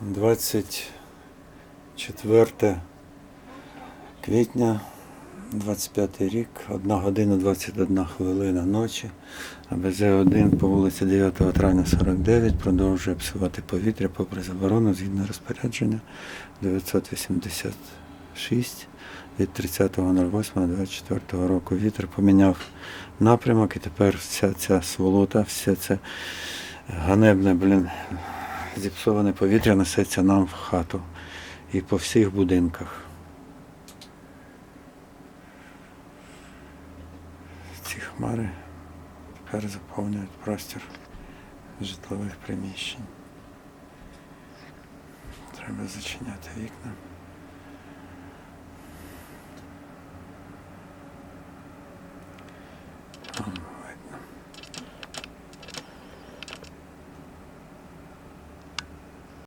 24 квітня, 25 рік, 1 година 21 хвилина ночі. АБЗ-1 по вулиці 9 травня 49 продовжує псувати повітря попри заборону згідно розпорядження 986 від 30.08.24 року. Вітер поміняв напрямок і тепер вся ця сволота, все це ганебне, блін, зіпсоване повітря несеться нам в хату і по всіх будинках. Ці хмари тепер заповнюють простір житлових приміщень. Треба зачиняти вікна. Там